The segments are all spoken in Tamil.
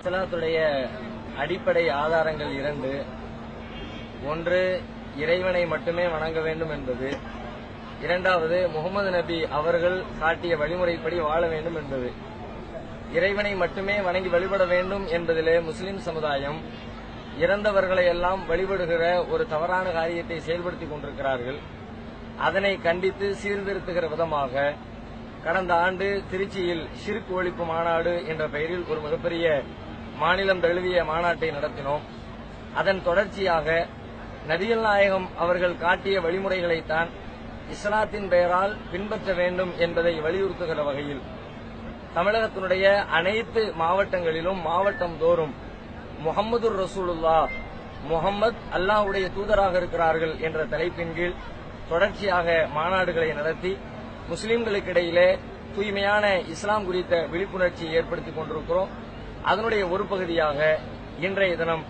இஸ்லாத்துடைய அடிப்படை ஆதாரங்கள் இரண்டு. ஒன்று இறைவனை மட்டுமே வணங்க வேண்டும் என்பது. இரண்டாவது முகமது நபி அவர்கள் காட்டிய வழிமுறைப்படி வாழ வேண்டும் என்பது. இறைவனை மட்டுமே வணங்கி வழிபட வேண்டும் என்பதிலே முஸ்லிம் சமுதாயம் இறந்தவர்களை எல்லாம் வழிபடுகிற ஒரு தவறான காரியத்தை செயல்படுத்திக் கொண்டிருக்கிறார்கள். அதனை கண்டித்து சீர்திருத்துகிற விதமாக கடந்த ஆண்டு திருச்சியில் ஷிர்க் ஒழிப்பு மாநாடு என்ற பெயரில் ஒரு மிகப்பெரிய மாநிலம் தழுவிய மாநாட்டை நடத்தினோம். அதன் தொடர்ச்சியாக நபிகள் நாயகம் அவர்கள் காட்டிய வழிமுறைகளைத்தான் இஸ்லாத்தின் பெயரால் பின்பற்ற வேண்டும் என்பதை வலியுறுத்துகிற வகையில் தமிழகத்தினுடைய அனைத்து மாவட்டங்களிலும் மாவட்டம் தோறும் முகமது ரசூலுல்லா முகம்மது அல்லாஹுடைய தூதராக இருக்கிறார்கள் என்ற தலைப்பின் கீழ் தொடர்ச்சியாக மாநாடுகளை நடத்தி முஸ்லிம்களுக்கிடையிலே தூய்மையான இஸ்லாம் குறித்த விழிப்புணர்ச்சியை ஏற்படுத்திக் கொண்டிருக்கிறோம். அதனுடைய ஒரு பகுதியாக இன்றைய தினம்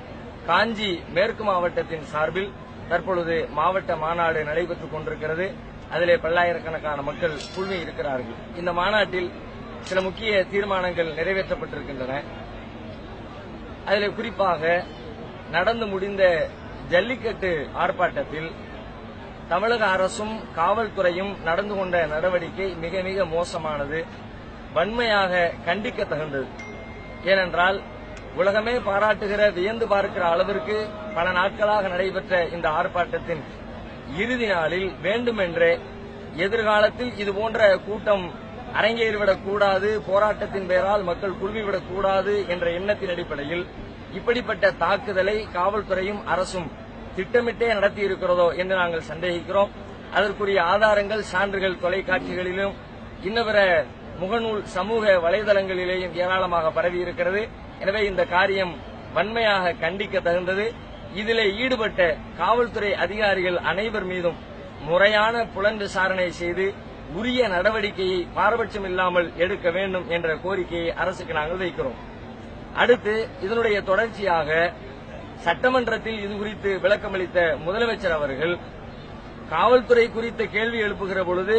காஞ்சி மேற்கு மாவட்டத்தின் சார்பில் தற்பொழுது மாவட்ட மாநாடு நடைபெற்றுக் கொண்டிருக்கிறது. அதிலே பல்லாயிரக்கணக்கான மக்கள் குழுமி இருக்கிறார்கள். இந்த மாநாட்டில் சில முக்கிய தீர்மானங்கள் நிறைவேற்றப்பட்டிருக்கின்றன. அதில் குறிப்பாக நடந்து முடிந்த ஜல்லிக்கட்டு ஆர்ப்பாட்டத்தில் தமிழக அரசும் காவல்துறையும் நடந்து கொண்ட நடவடிக்கை மிக மிக மோசமானது. வன்மையாக கண்டிக்க தகுந்தது ஏனென்றால் உலகமே பாராட்டுகிற வியந்து பார்க்கிற அளவிற்கு பல நாட்களாக நடைபெற்ற இந்த ஆர்ப்பாட்டத்தின் இறுதி நாளில் வேண்டுமென்றே எதிர்காலத்தில் இதுபோன்ற கூட்டம் அரங்கேறிவிடக் கூடாது போராட்டத்தின் பெயரால் மக்கள் குழுமிவிடக் கூடாது என்ற எண்ணத்தின் அடிப்படையில் இப்படிப்பட்ட தாக்குதலை காவல்துறையும் அரசும் திட்டமிட்டே நடத்தி இருக்கிறதோ என்று நாங்கள் சந்தேகிக்கிறோம். அதற்குரிய ஆதாரங்கள் சான்றுகள் தொலைக்காட்சிகளிலும் இன்னபிற முகநூல் சமூக வலைதளங்களிலேயும் ஏராளமாக பரவி இருக்கிறது எனவே இந்த காரியம் வன்மையாக கண்டிக்க தகுந்தது. இதிலே ஈடுபட்ட காவல்துறை அதிகாரிகள் அனைவர் மீதும் முறையான புலன் விசாரணை செய்து உரிய நடவடிக்கையை பாரபட்சம் இல்லாமல் எடுக்க வேண்டும் என்ற கோரிக்கையை அரசுக்கு நாங்கள் வைக்கிறோம். அடுத்து இதனுடைய தொடர்ச்சியாக சட்டமன்றத்தில் இது குறித்து விளக்கமளித்த முதலமைச்சர் அவர்கள் காவல்துறை குறித்த கேள்வி எழுப்புகிற பொழுது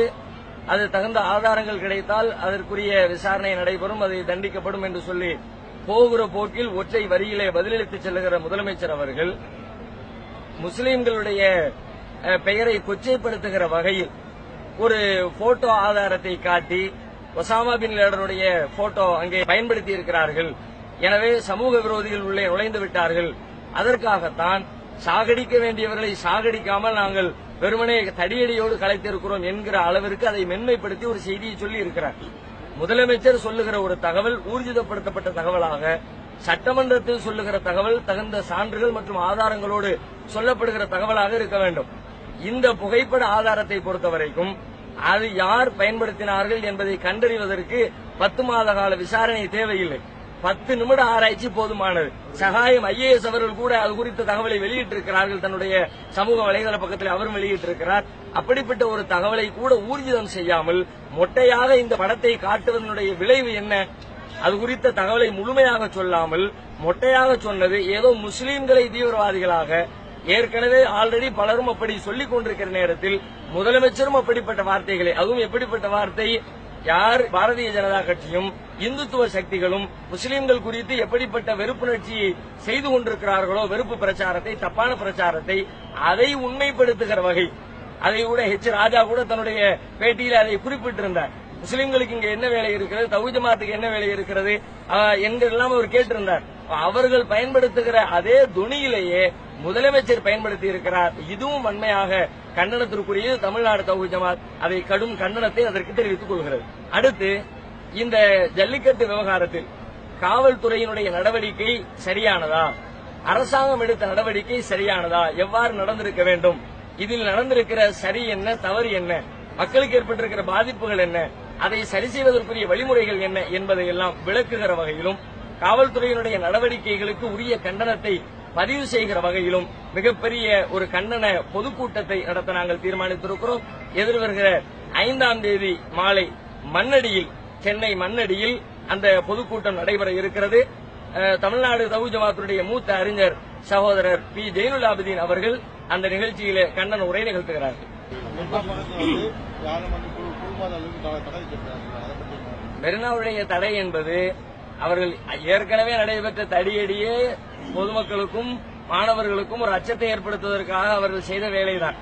அது தகுந்த ஆதாரங்கள் கிடைத்தால் அதற்குரிய விசாரணை நடைபெறும் அது தண்டிக்கப்படும் என்று சொல்லி போகிற போக்கில் ஒற்றை வரியிலே பதிலளித்து செல்லுகிற முதலமைச்சர் அவர்கள் முஸ்லீம்களுடைய அஹ், பெயரை கொச்சைப்படுத்துகிற வகையில் ஒரு போட்டோ ஆதாரத்தை காட்டி ஒசாமா பின் லேடனுடைய போட்டோ அங்கே பயன்படுத்தி இருக்கிறார்கள். எனவே சமூக விரோதிகள் உள்ளே நுழைந்து விட்டார்கள். அதற்காகத்தான் சாகடிக்க வேண்டியவர்களை சாகடிக்காமல் நாங்கள் வெறுமனே தடியடியோடு கலைத்திருக்கிறோம் என்கிற அளவிற்கு அதை மென்மைப்படுத்தி ஒரு செய்தியை சொல்லி இருக்கிறார். முதலமைச்சர் சொல்லுகிற ஒரு தகவல் ஊர்ஜிதப்படுத்தப்பட்ட தகவலாக சட்டமன்றத்தில் சொல்லுகிற தகவல் தகுந்த சான்றுகள் மற்றும் ஆதாரங்களோடு சொல்லப்படுகிற தகவலாக இருக்க வேண்டும். இந்த புகைப்பட ஆதாரத்தை பொறுத்தவரைக்கும் அது யார் பயன்படுத்தினார்கள் என்பதை கண்டறிவதற்கு பத்து மாத கால விசாரணை தேவையில்லை. பத்து நிமிட ஆராய்ச்சி போதுமானது. சகாயம் ஐஏஎஸ் அவர்கள் கூட அது குறித்த தகவலை வெளியிட்டிருக்கிறார்கள். தன்னுடைய சமூக வலைதள பக்கத்தில் அவரும் வெளியிட்டிருக்கிறார். அப்படிப்பட்ட ஒரு தகவலை கூட ஊர்ஜிதம் செய்யாமல் மொட்டையாக இந்த படத்தை காட்டுவதனுடைய விளைவு என்ன? அது குறித்த தகவலை முழுமையாக சொல்லாமல் மொட்டையாக சொன்னது ஏதோ முஸ்லீம்களை தீவிரவாதிகளாக ஏற்கனவே ஆல்ரெடி பலரும் அப்படி சொல்லிக் கொண்டிருக்கிற நேரத்தில் முதலமைச்சரும் அப்படிப்பட்ட வார்த்தைகளை அதுவும் எப்படிப்பட்ட வார்த்தை? யார் பாரதிய ஜனதா கட்சியும் இந்துத்துவ சக்திகளும் முஸ்லீம்கள் குறித்து எப்படிப்பட்ட வெறுப்புணர்ச்சியை செய்து கொண்டிருக்கிறார்களோ வெறுப்பு பிரச்சாரத்தை தப்பான பிரச்சாரத்தை அதை உண்மைப்படுத்துகிற வகை. அதை கூட ஹெச் ராஜா கூட தன்னுடைய பேட்டியில் அதை குறிப்பிட்டிருந்தார். முஸ்லிம்களுக்கு இங்க என்ன வேலை இருக்கிறது? தகுதி ஜமாத்துக்கு என்ன வேலை இருக்கிறது? ஆஹ், அவர் கேட்டிருந்தார். அவர்கள் பயன்படுத்துகிற அதே துணியிலேயே முதலமைச்சர் பயன்படுத்தி இருக்கிறார். இதுவும் வன்மையாக கண்டனத்திற்குரிய தமிழ்நாடு தகுதி ஜமாத் அதை கடும் கண்டனத்தை அதற்கு தெரிவித்துக் கொள்கிறது. அடுத்து இந்த ஜல்லிக்கட்டு விவகாரத்தில் காவல்துறையினுடைய நடவடிக்கை சரியானதா? அரசாங்கம் எடுத்த நடவடிக்கை சரியானதா? எவ்வாறு நடந்திருக்க வேண்டும்? இதில் நடந்திருக்கிற சரி என்ன தவறு என்ன? மக்களுக்கு ஏற்பட்டிருக்கிற பாதிப்புகள் என்ன? அதை சரி செய்வதற்குரிய வழிமுறைகள் என்ன என்பதை எல்லாம் விளக்குகிற வகையிலும் காவல்துறையினுடைய நடவடிக்கைகளுக்கு உரிய கண்டனத்தை பதிவு செய்கிற வகையிலும் மிகப்பெரிய ஒரு கண்டன பொதுக்கூட்டத்தை நடத்த நாங்கள் தீர்மானித்திருக்கிறோம். எதிர்வருகிற ஐந்தாம் தேதி மாலை மண்ணடியில் சென்னை மண்ணடியில் அந்த பொதுக்கூட்டம் நடைபெற இருக்கிறது. தமிழ்நாடு தவு ஜமாத்துடைய மூத்த அறிஞர் சகோதரர் பி. ஜெயினுல் ஆபிதீன் அவர்கள் அந்த நிகழ்ச்சியிலே கண்டன உரை நிகழ்த்துகிறார்கள்? மெரினாவுடைய தடை என்பது அவர்கள் ஏற்கனவே நடைபெற்ற தடியடியே பொதுமக்களுக்கும் மாணவர்களுக்கும் ஒரு அச்சத்தை ஏற்படுத்துவதற்காக அவர்கள் செய்த வேலைதான்.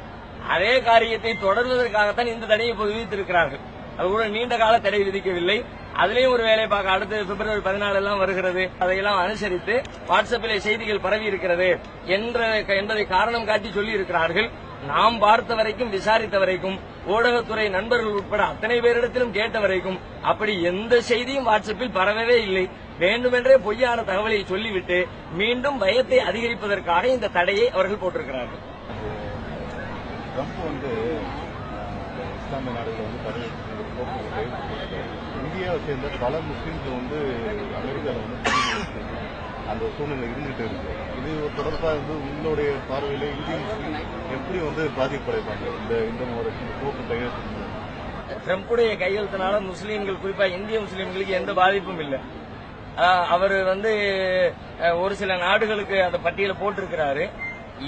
அதே காரியத்தை தொடர்வதற்காகத்தான் இந்த தடையை இப்போது விதித்திருக்கிறார்கள். அது கூட நீண்ட கால தடை விதிக்கவில்லை. அதுலயும் ஒரு வேலை பார்க்க அடுத்து பிப்ரவரி பதினாலு எல்லாம் வருகிறது. அதையெல்லாம் அனுசரித்து வாட்ஸ்அப்பில் செய்திகள் பரவி இருக்கிறது என்ற என்பதை காரணம் காட்டி சொல்லி இருக்கிறார்கள் நாம் பார்த்த வரைக்கும் விசாரித்த வரைக்கும் ஊடகத்துறை நண்பர்கள் உட்பட அத்தனை பேரிடத்திலும் கேட்ட வரைக்கும் அப்படி எந்த செய்தியும் வாட்ஸ்அப்பில் பரவவே இல்லை. வேண்டுமென்றே பொய்யான தகவலை சொல்லிவிட்டு மீண்டும் பயத்தை அதிகரிப்பதற்காக இந்த தடையை அவர்கள் போட்டிருக்கிறார்கள். ட்ரம்ப் வந்து இஸ்லாமிய நாடுகள் வந்து தடை இந்தியாவை சேர்ந்த பல முஸ்லீம்கள் வந்து அமெரிக்காவில் வந்து அந்த சூழ்நிலை இருந்துகிட்டு இருக்கு. இது தொடர்பாக வந்து உங்களுடைய பார்வையில் இந்திய எப்படி வந்து பாதிப்படைப்பாங்க இந்த இந்த முறை போக்கு கையெழுத்து ட்ரம்புடைய கையெழுத்தினால முஸ்லீம்கள் குறிப்பா இந்திய முஸ்லீம்களுக்கு எந்த பாதிப்பும் இல்லை. அவர் வந்து ஒரு சில நாடுகளுக்கு அந்த பட்டியலை போட்டிருக்கிறாரு.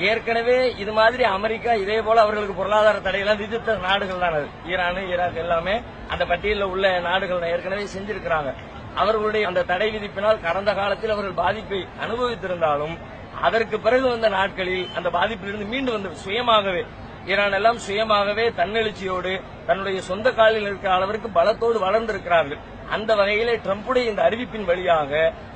ஏற்கனவே இது மாதிரி அமெரிக்கா இதே போல அவர்களுக்கு பொருளாதார தடையெல்லாம் விதித்த நாடுகள் தான் அது. ஈரான் ஈராக் எல்லாமே அந்த பட்டியலில் உள்ள நாடுகள் ஏற்கனவே செஞ்சிருக்கிறாங்க. அவர்களுடைய அந்த தடை விதிப்பினால் கடந்த காலத்தில் அவர்கள் பாதிப்பை அனுபவித்திருந்தாலும் அதற்கு பிறகு வந்த நாட்களில் அந்த பாதிப்பிலிருந்து மீண்டு வந்து சுயமாகவே ஈரான் எல்லாம் சுயமாகவே தன்னெழுச்சியோடு தன்னுடைய சொந்த காலில் இருக்கிற அளவிற்கு பலத்தோடு வளர்ந்திருக்கிறார்கள். அந்த வகையிலே ட்ரம்புடைய இந்த அறிவிப்பின் வழியாக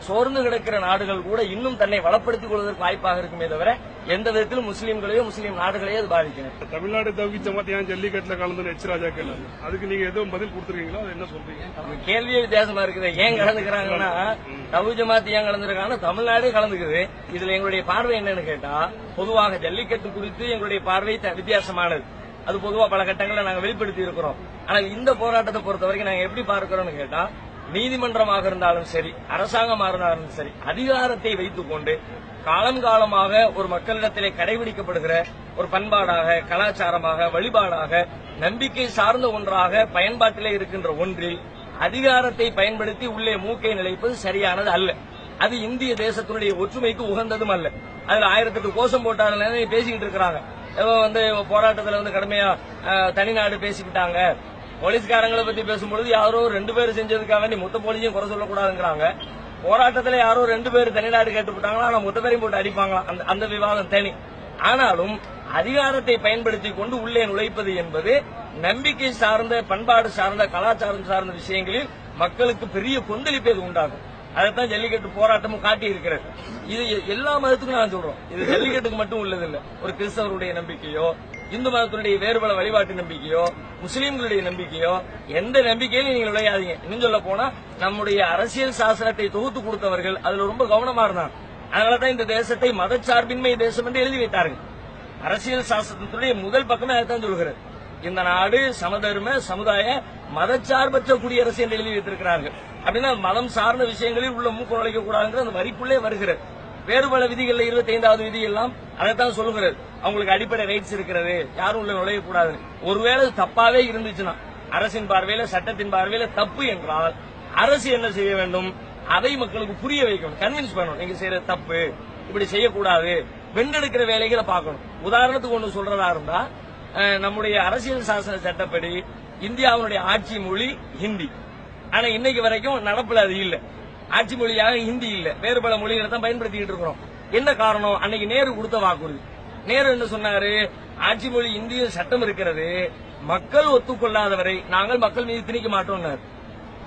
சோர்ந்து கிடக்கிற நாடுகள் கூட இன்னும் தன்னை வளப்படுத்திக் கொள்வதற்கு வாய்ப்பாக இருக்குமே தவிர எந்த விதத்திலும் முஸ்லீம்களையோ முஸ்லீம் நாடுகளையோ அது பாதிக்கும் தமிழ்நாடு தவிக்க ஜமாத் ஏன் ஜல்லிக்கட்டுல கலந்து எச் ராஜா கேள்வி அதுக்கு நீங்க எதுவும் பதில் கொடுத்துருக்கீங்களா? அது என்ன சொல்றீங்க? கேள்வியே வித்தியாசமா இருக்குது. ஏன் கலந்துக்கிறாங்கன்னா தவு ஜமாத் ஏன் கலந்துருக்காங்க தமிழ்நாடே கலந்துக்குது. இதுல எங்களுடைய பார்வை என்னன்னு கேட்டா பொதுவாக ஜல்லிக்கட்டு குறித்து எங்களுடைய பார்வை வித்தியாசமானது. அது பொதுவா பல கட்டங்களை நாங்க வெளிப்படுத்தி இருக்கிறோம். ஆனால் இந்த போராட்டத்தை பொறுத்த வரைக்கும் நாங்க எப்படி பார்க்கிறோம்னு கேட்டா நீதிமன்றமாக இருந்தாலும் சரி அரசாங்கமாக இருந்தாலும் சரி அதிகாரத்தை வைத்துக் கொண்டு காலம் காலமாக ஒரு மக்களிடத்திலே கடைபிடிக்கப்படுகிற ஒரு பண்பாடாக கலாச்சாரமாக வழிபாடாக நம்பிக்கை சார்ந்த ஒன்றாக பயன்பாட்டிலே இருக்கின்ற ஒன்றில் அதிகாரத்தை பயன்படுத்தி உள்ளே மூக்கை நிலைப்பது சரியானது அல்ல. அது இந்திய தேசத்தினுடைய ஒற்றுமைக்கு உகந்ததும் அல்ல. அதுல ஆயிரத்தெட்டு கோஷம் போட்டாங்க பேசிக்கிட்டு இருக்கிறாங்க. வந்து போராட்டத்துல வந்து கடுமையா தனிநாடு பேசிக்கிட்டாங்க. போலீஸ்காரங்களை பத்தி பேசும்பொழுது யாரோ ரெண்டு பேர் செஞ்சதுக்காக வேண்டி மொத்த போலீஸையும் குறை சொல்லக்கூடாதுங்கிறாங்க. போராட்டத்துல யாரோ ரெண்டு பேர் தனிநாடு கேட்டுவிட்டாங்களா ஆனா மொத்த பேரையும் போட்டு அடிப்பாங்களாம் அந்த அந்த விவாதம் தனி. ஆனாலும் அதிகாரத்தை பயன்படுத்தி கொண்டு உள்ளே நுழைப்பது என்பது நம்பிக்கை சார்ந்த பண்பாடு சார்ந்த கலாச்சாரம் சார்ந்த விஷயங்களில் மக்களுக்கு பெரிய கொந்தளிப்பை இது உண்டாகும் அதைத்தான் ஜல்லிக்கட்டு போராட்டமும் காட்டி இருக்கிறது. இது எல்லா மதத்துக்கும் நான் சொல்றோம். இது ஜல்லிக்கட்டுக்கு மட்டும் உள்ளதில்லை. ஒரு கிறிஸ்தவருடைய நம்பிக்கையோ இந்து மதத்தினுடைய வேறுபல வழிபாட்டு நம்பிக்கையோ முஸ்லீம்களுடைய நம்பிக்கையோ எந்த நம்பிக்கையிலும் நீங்க விளையாதீங்க. இன்னும் சொல்ல போனா நம்முடைய அரசியல் சாசனத்தை தொகுத்து கொடுத்தவர்கள் அதுல ரொம்ப கவனமா இருந்தாங்க. அதனாலதான் இந்த தேசத்தை மதச்சார்பின்மை தேசம் என்று எழுதி வைத்தார்கள். அரசியல் சாசனத்துடைய முதல் பக்கமே அதைத்தான் சொல்கிறது. இந்த நாடு சமதர்ம சமுதாய மதச்சார்பற்ற குடியரசு என்று எழுதி வைத்திருக்கிறார்கள். அப்படின்னா மதம் சார்ந்த விஷயங்களில் உள்ள மூக்கு நுழைக்க கூடாதுங்கிற அந்த வரிக்குள்ளே வருகிறது. வேறு பல விதிகள்ல இருபத்தி ஐந்தாவது விதி எல்லாம் அதைத்தான் சொல்லுகிறது. அவங்களுக்கு அடிப்படை ரைட்ஸ் இருக்கிறது. யாரும் உள்ள நுழையக்கூடாது ஒருவேளை தப்பாவே இருந்துச்சுன்னா அரசின் பார்வையில சட்டத்தின் பார்வையில தப்பு என்றால் அரசு என்ன செய்ய வேண்டும்? அதை மக்களுக்கு புரிய வைக்கணும். கன்வின்ஸ் பண்ணணும். நீங்க செய்யற தப்பு. இப்படி செய்யக்கூடாது. வென்றெடுக்கிற வேலைகளை பார்க்கணும். உதாரணத்துக்கு ஒண்ணு சொல்றதா இருந்தா நம்முடைய அரசியல் சாசன சட்டப்படி இந்தியாவினுடைய ஆட்சி மொழி ஹிந்தி. ஆனா இன்னைக்கு வரைக்கும் நடப்புல அது இல்ல. ஆட்சி மொழியாக ஹிந்தி இல்ல. வேறு பல மொழிகளை தான் பயன்படுத்திக்கிட்டு இருக்கிறோம். என்ன காரணம்? அன்னைக்கு நேரு கொடுத்த வாக்குறுதி. நேரு என்ன சொன்னாரு? ஆட்சி மொழி இந்திய சட்டம் இருக்கிறது. மக்கள் ஒத்துக்கொள்ளாதவரை நாங்கள் மக்கள் மீது திணிக்க மாட்டோம்னாரு.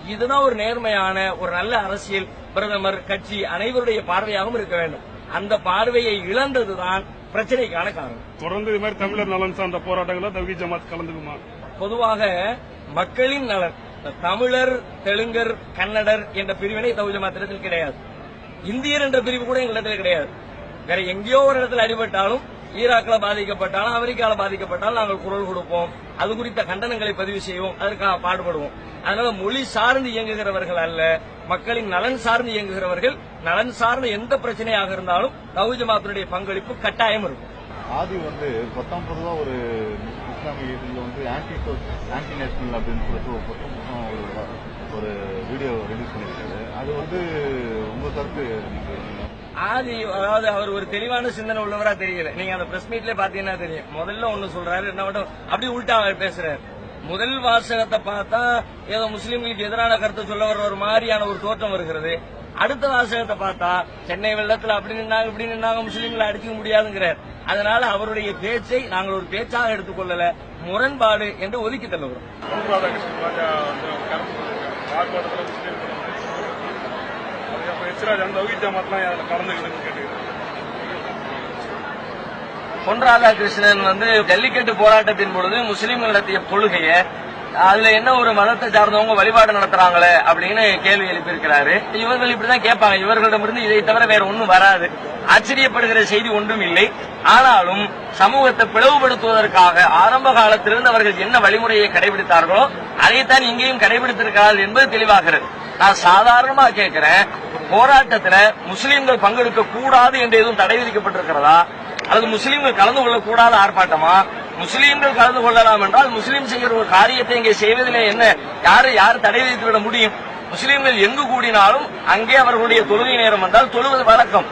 இதுதான் ஒரு நேர்மையான ஒரு நல்ல அரசியல் பிரதமர் கட்சி அனைவருடைய பார்வையாகவும் இருக்க வேண்டும். அந்த பார்வையை இழந்ததுதான் பிரச்சனைக்கான காரணம். தொடர்ந்து இது மாதிரி தமிழர் நலன் சார்ந்த போராட்டங்களும் தவிக்க ஜமாத் கலந்துக்குமா? பொதுவாக மக்களின் நலன் இந்த தமிழர் தெலுங்கர் கன்னடர் என்ற பிரிவினை தகுதி மாத்திரத்தில் கிடையாது. இந்தியர் என்ற பிரிவு கூட எங்களிடத்தில் கிடையாது. வேற எங்கேயோ ஒரு இடத்துல அடிபட்டாலும் ஈராக்ல பாதிக்கப்பட்டாலும் அமெரிக்கால பாதிக்கப்பட்டாலும் நாங்கள் குரல் கொடுப்போம். அது குறித்த கண்டனங்களை பதிவு செய்வோம். அதற்காக பாடுபடுவோம். அதனால மொழி சார்ந்து இயங்குகிறவர்கள் அல்ல மக்களின் நலன் சார்ந்து இயங்குகிறவர்கள் நலன் சார்ந்த எந்த பிரச்சனையாக இருந்தாலும் தகுதி பங்களிப்பு கட்டாயம் இருக்கும். ஆதி வந்து பத்தாம் பொதுவா ஒரு இஸ்லாமிய இதுல வந்து ஆன்டி ஆன்டி நேஷனல் அப்படின்னு சொல்லிட்டு ஒரு பத்தம் ஒரு ஒரு வீடியோ ரிலீஸ் பண்ணியிருக்காரு. அது வந்து உங்க கருத்து ஆதி அதாவது அவர் ஒரு தெளிவான சிந்தனை உள்ளவரா தெரியல. நீங்க அந்த பிரஸ் மீட்ல பாத்தீங்கன்னா தெரியும். முதல்ல ஒண்ணு சொல்றாரு என்ன மட்டும் அப்படி உள்டா அவர் பேசுறாரு. முதல் வாசகத்தை பார்த்தா ஏதோ முஸ்லீம்களுக்கு எதிரான கருத்தை சொல்ல வர்ற ஒரு மாதிரியான ஒரு தோற்றம் வருகிறது. அடுத்த வாசகத்தை பார்த்தா சென்னை வெள்ளத்துல அப்படி நின்னாங்க இப்படி நின்னாங்க முஸ்லீம்களை அடிக்க முடியாதுங்கிறார். அதனால அவருடைய பேச்சை நாங்கள் ஒரு பேச்சாக எடுத்துக்கொள்ளல. முரண்பாடு என்று ஒதுக்கி தள்ளுகிறோம். பொன் ராதாகிருஷ்ணன் வந்து வந்து ஜல்லிக்கட்டு போராட்டத்தின் பொழுது முஸ்லீம்கள் நடத்திய கொள்கையை அதுல என்ன ஒரு மதத்தை சார்ந்தவங்க வழிபாடு நடத்துறாங்களே அப்படின்னு கேள்வி எழுப்பியிருக்கிறாரு. இவர்கள் இப்படிதான் கேட்பாங்க. இவர்களிடமிருந்து இதை தவிர வேற ஒன்னும் வராது. ஆச்சரியப்படுகிற செய்தி ஒன்றும் இல்லை. ஆனாலும் சமூகத்தை பிளவுபடுத்துவதற்காக ஆரம்ப காலத்திலிருந்து அவர்கள் என்ன வழிமுறையை கடைபிடித்தார்களோ அதைத்தான் இங்கேயும் கடைபிடித்திருக்கிறார்கள் என்பது தெளிவாகிறது. நான் சாதாரணமா கேட்கிறேன் போராட்டத்துல முஸ்லீம்கள் பங்கெடுக்க கூடாது என்று எதுவும் தடை விதிக்கப்பட்டிருக்கிறதா? அல்லது முஸ்லீம்கள் கலந்து கொள்ளக்கூடாத ஆர்ப்பாட்டமா? முஸ்லீம்கள் கலந்து கொள்ளலாம் என்றால் முஸ்லீம் செய்கிற ஒரு காரியத்தை இங்கே செய்வதிலே என்ன? யாரு யார் தடை விதித்து விட முடியும்? முஸ்லீம்கள் எங்கு கூடினாலும் அங்கே அவர்களுடைய தொழுகை நேரம் என்றால் தொழுவது வழக்கம்.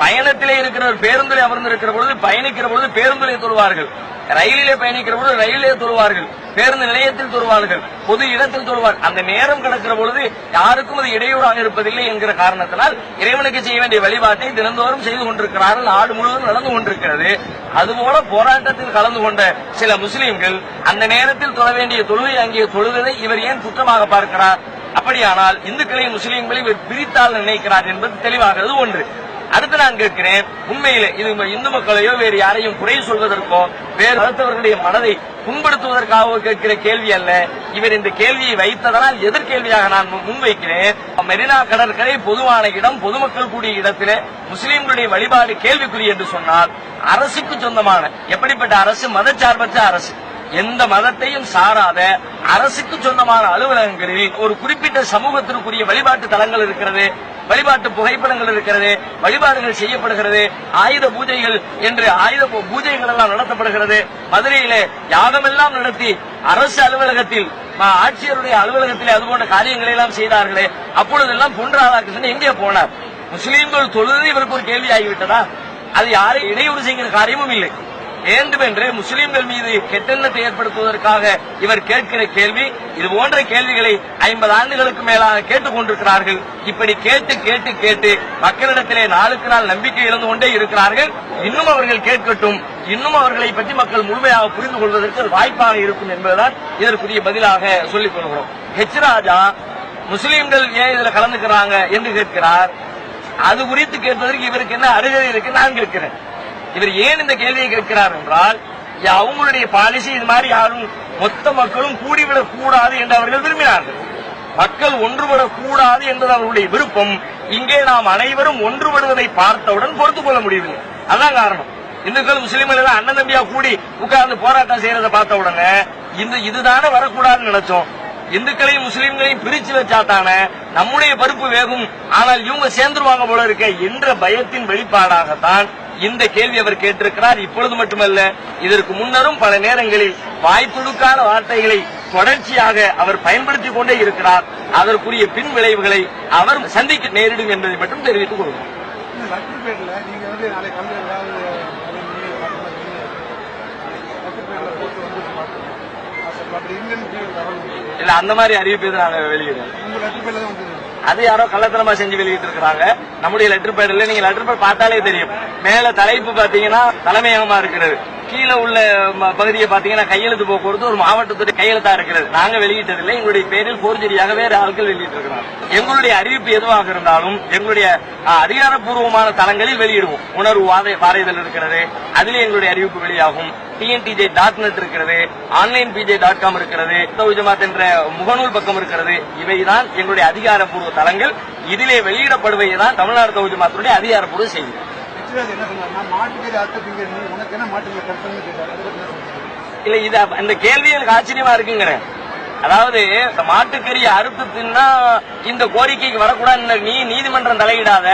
பயணத்திலே இருக்கிறவர் பேருந்திலே அமர்ந்திருக்கிற பொழுது பயணிக்கிற பொழுது பேருந்திலே தொழுவார்கள். ரயிலிலே பயணிக்கிற பொழுது ரயிலே தொழுவார்கள். பேருந்து நிலையத்தில் தொழுவார்கள். பொது இடத்தில் தொழுவார். அந்த நேரம் கடக்கிற பொழுது யாருக்கும் அது இடையூறாக இருப்பதில்லை என்கிற காரணத்தினால் இறைவனுக்கு செய்ய வேண்டிய வழிபாட்டை தினந்தோறும் செய்து கொண்டிருக்கிறார்கள். நாடு முழுவதும் நடந்து கொண்டிருக்கிறது. அதுபோல போராட்டத்தில் கலந்து கொண்ட சில முஸ்லிம்கள் அந்த நேரத்தில் தொழ வேண்டிய தொழுகை அங்கே தொழுவதை இவர் ஏன் குற்றமாக பார்க்கிறார்? அப்படியானால் இந்துக்களையும் முஸ்லீம்களையும் இவர் பிரித்தால் நினைக்கிறார் என்பது தெளிவாகிறது ஒன்று. அடுத்து நான் கேட்கிறேன் உண்மையில இது இந்து மக்களையோ வேறு யாரையும் குறை சொல்வதற்கோ வேறு மதத்தவர்களுடைய மனதை புண்படுத்துவதற்காக கேட்கிற கேள்வி அல்ல. இவர் இந்த கேள்வியை வைத்ததனால் எதிர்கேள்வியாக நான் முன்வைக்கிறேன். மெரினா கடற்கரை பொதுவான இடம் பொதுமக்கள் கூடிய இடத்திலே முஸ்லிம்களுடைய வழிபாடு கேள்விக்குறி என்று சொன்னால் அரசுக்கு சொந்தமான எப்படிப்பட்ட அரசு? மதச்சார்பற்ற அரசு. எந்த மதத்தையும் சாராத அரசுக்கு சொந்தமான அலுவலகங்களில் ஒரு குறிப்பிட்ட சமூகத்திற்குரிய வழிபாட்டு தலங்கள் இருக்கிறது வழிபாட்டு புகைப்படங்கள் இருக்கிறது வழிபாடுகள் செய்யப்படுகிறது ஆயுத பூஜைகள் என்று ஆயுத பூஜைகள் எல்லாம் நடத்தப்படுகிறது. மதுரையிலே யாகமெல்லாம் நடத்தி அரசு அலுவலகத்தில் ஆட்சியருடைய அலுவலகத்திலே அது போன்ற காரியங்களை எல்லாம் செய்தார்களே அப்பொழுதெல்லாம் பொன் ராதாகிருஷ்ணன் எங்கே போனார். முஸ்லீம்கள் தொழுது இவருக்கு ஒரு கேள்வி ஆகிவிட்டதா அது யாரை இடையூறு செய்கிற காரியமும் இல்லை. வேண்டுமென்று முஸ்லிம்கள் மீது கெட்டெண்ணத்தை ஏற்படுத்துவதற்காக இவர் கேட்கிற கேள்வி இது போன்ற கேள்விகளை ஐம்பது ஆண்டுகளுக்கு மேலாக கேட்டுக் கொண்டிருக்கிறார்கள். இப்படி கேட்டு கேட்டு கேட்டு மக்களிடத்திலே நாளுக்கு நாள் நம்பிக்கை இழந்து கொண்டே இருக்கிறார்கள். இன்னும் அவர்கள் கேட்கட்டும். இன்னும் அவர்களை பற்றி மக்கள் முழுமையாக புரிந்து கொள்வதற்கு வாய்ப்பாக இருக்கும் என்பதுதான் இதற்குரிய பதிலாக சொல்லிக் கொள்கிறோம். ஹெச் ராஜா முஸ்லிம்கள் ஏன் இதுல கலந்துக்கிறாங்க? என்று கேட்கிறார். அது குறித்து கேட்பதற்கு இவருக்கு என்ன அருகதை இருக்கு? நான் கேட்கிறேன். இவர் ஏன் இந்த கேள்வியை கேட்கிறார் என்றால் அவங்களுடைய பாலிசி இது மாதிரி யாரும் மொத்த மக்களும் கூடிவிடக் கூடாது என்று அவர்கள் விரும்பினார்கள். மக்கள் ஒன்றுபடக் கூடாது என்பது அவர்களுடைய விருப்பம். இங்கே நாம் அனைவரும் ஒன்றுபடுவதை பார்த்தவுடன் பொறுத்துக் கொள்ள முடியவில்லை. அதான் காரணம். இந்துக்கள் முஸ்லீம்கள் எல்லாம் அண்ணன் தம்பியா கூடி உட்கார்ந்து போராட்டம் செய்யறதை பார்த்த உடனே இந்த இதுதானே வரக்கூடாதுன்னு நினைச்சோம். இந்துக்களையும் முஸ்லிம்களையும் பிரிச்சு வச்சா தானே நம்முடைய பருப்பு வேகும் ஆனால் இவங்க சேர்ந்துருவாங்க போல இருக்க என்ற பயத்தின் வெளிப்பாடாகத்தான் இந்த கேள்வி அவர் கேட்டிருக்கிறார். இப்பொழுது மட்டுமல்ல இதற்கு முன்னரும் பல நேரங்களில் வாய்ப்புடுக்கான வார்த்தைகளை தொடர்ச்சியாக அவர் பயன்படுத்திக் கொண்டே இருக்கிறார். அதற்குரிய பின் விளைவுகளை அவர் சந்திக்க நேரிடும் என்பதை மட்டும் தெரிவித்துக் தகவல் இல்ல அந்த மாதிரி அறிவிப்பு எதுவும் நாங்க அது யாரோ கள்ளத்தனமா செஞ்சு வெளியிட்டு இருக்கிறாங்க நம்முடைய லெட்டர் பேட்ல நீங்க லெட்டர் பேட் பார்த்தாலே தெரியும். மேல தலைப்பு பாத்தீங்கன்னா தலைமையகமா இருக்கிறது. கீழே உள்ள பகுதியை பாத்தீங்கன்னா கையெழுத்து போக்குவரத்து ஒரு மாவட்டத்துடைய கையெழுத்தா இருக்கிறது. நாங்க வெளியிட்டதில்லை. எங்களுடைய பேரில் போர்ஜரியாக வேறு ஆட்கள் வெளியிட்டு இருக்கிறாங்க எங்களுடைய அறிவிப்பு எதுவாக இருந்தாலும் எங்களுடைய அதிகாரப்பூர்வமான தளங்களில் வெளியிடுவோம். உணர்வு வாதை வாரைதல் இருக்கிறது. அதிலே எங்களுடைய அறிவிப்பு வெளியாகும். டிஎன்டிஜே டாட் நெட் இருக்கிறது. ஆன்லைன் பிஜே டாட் காம் இருக்கிறது. சௌஜமாத் ஜமாத் என்ற முகநூல் பக்கம் இருக்கிறது. இவைதான் எங்களுடைய அதிகாரப்பூர்வ தளங்கள். இதிலே வெளியிடப்படுவது தான் தமிழ்நாடு தௌஹீத் அதிகாரப்பூர்வ செய்தி. நிச்சயமாக என்ன சொன்னார் மாட்டுக்கறி நீ உனக்கு என்ன மாட்டுக்கறி கேட்டார். இல்ல இது கேள்வி எனக்கு ஆச்சரியமா இருக்குங்கிறேன். அதாவது மாட்டுக்கறி அறுத்து தின்னா இந்த கோரிக்கைக்கு வரக்கூடாது நீ நீதிமன்றம் தலையிடாத.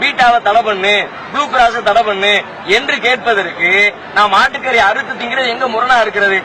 பீட்டாவை தடை பண்ணு ப்ளூ கிராஸ தடை பண்ணு என்று கேட்பதற்கு நான் மாட்டுக்கறி அறுத்து திங்கிறது எங்க முரணா இருக்கிறது?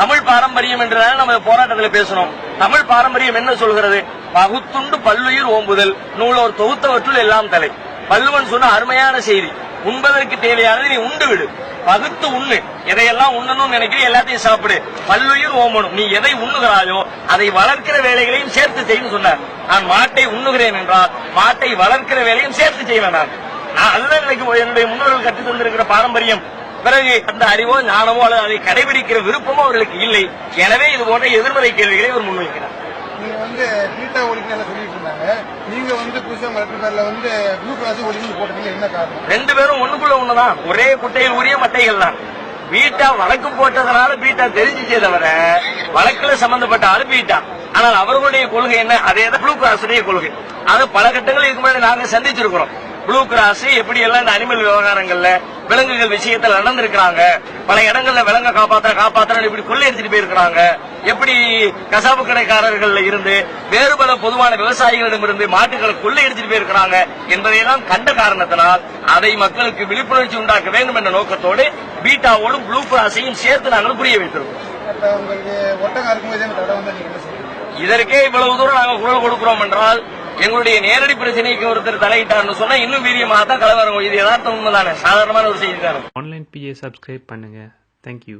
தமிழ் பாரம்பரியம் என்றதால நம்ம போராட்டத்தில் பேசணும் தமிழ் பாரம்பரியம் என்ன சொல்கிறது? பகுத்துண்டு பல்லுயிர் ஓம்புதல் நூலோர் தொகுத்தவற்றுள் எல்லாம் தலை. பல்லுவன் சொன்ன அருமையான செய்தி உண்பதற்கு தேவையானது நீ உண்டு விடு. பகுத்து உண்ணு. எதையெல்லாம் உண்ணணும்னு நினைக்கிறீ எல்லாத்தையும் சாப்பிடு. பல்லுயிர் ஓமனும். நீ எதை உண்ணுகிறாயோ அதை வளர்க்கிற வேலைகளையும் சேர்த்து செய்யும் சொன்னார். நான் மாட்டை உண்ணுகிறேன் என்றால் மாட்டை வளர்க்கிற வேலையும் சேர்த்து செய்வேன் நான். நான் அதுதான் எனக்கு என்னுடைய முன்னோர்கள் கற்றுத் தந்திருக்கிற பாரம்பரியம். பிறகு அந்த அறிவோ ஞானமோ அல்லது அதை கடைபிடிக்கிற விருப்பமோ அவர்களுக்கு இல்லை. எனவே இது போன்ற எதிர்மறை கேள்விகளை அவர் முன்வைக்கிறார். நீங்க வந்து பீட்டா ஒழிக்கணும் சொல்லிட்டு இருந்தாங்க. நீங்க வந்து புதுசா உங்க பேர்ல வந்து ப்ளூ கிராஸ் ஒழிக்கணும் போட்டதுக்கு என்ன காரணம்? ரெண்டு பேரும் ஒண்ணுக்குள்ள ஒண்ணுதான். ஒரே குட்டையில் உரிய மட்டைகள் தான். பீட்டா வழக்கு போட்டதனால பீட்டா தெரிஞ்சுச்சே தவிர வழக்குல சம்பந்தப்பட்ட ஆளு பீட்டா ஆனால் அவர்களுடைய கொள்கை என்ன? அதே தான் ப்ளூ கிராஸுடைய கொள்கை. அது பல கட்டங்கள் இதுக்கு முன்னாடி நாங்க சந்திச்சிருக்கிறோம். ப்ளூ கிராஸ் எப்படி எல்லாம் இந்த அனிமல் விவகாரங்கள்ல விலங்குகள் விஷயத்துல நடந்திருக்கிறாங்க? பல இடங்கள்ல விலங்க காப்பாத்துற காப்பாத்துற இப்படி கொள்ளையடிச்சிட்டு போயிருக்கிறாங்க. எப்படி கசாப்பு கடைக்காரர்கள்ல இருந்து வேறு பல பொதுவான விவசாயிகளிடமிருந்து மாட்டுகளை கொள்ளையடிச்சிட்டு போயிருக்கிறாங்க என்பதையெல்லாம் கண்ட காரணத்தினால் அதை மக்களுக்கு விழிப்புணர்ச்சி உண்டாக்க வேண்டும் என்ற நோக்கத்தோடு பீட்டாவோடும் ப்ளூ கிராஸையும் சேர்த்து நாங்கள் புரிய வைத்திருக்கோம். இதற்கே இவ்வளவு தூரம் நாங்கள் குரல் கொடுக்கிறோம் என்றால் எங்களுடைய நேரடி பிரச்சனைக்கு ஒருத்தர் தலையிட்டார்னு சொன்னா இன்னும் வீரியமாக தான் கலவரம். இது யதார்த்தம் உண்மைதானே? சாதாரணமான ஒரு செய்தி தானே? ஆன்லைன் பிஏ சப்ஸ்கிரைப் பண்ணுங்க. Thank you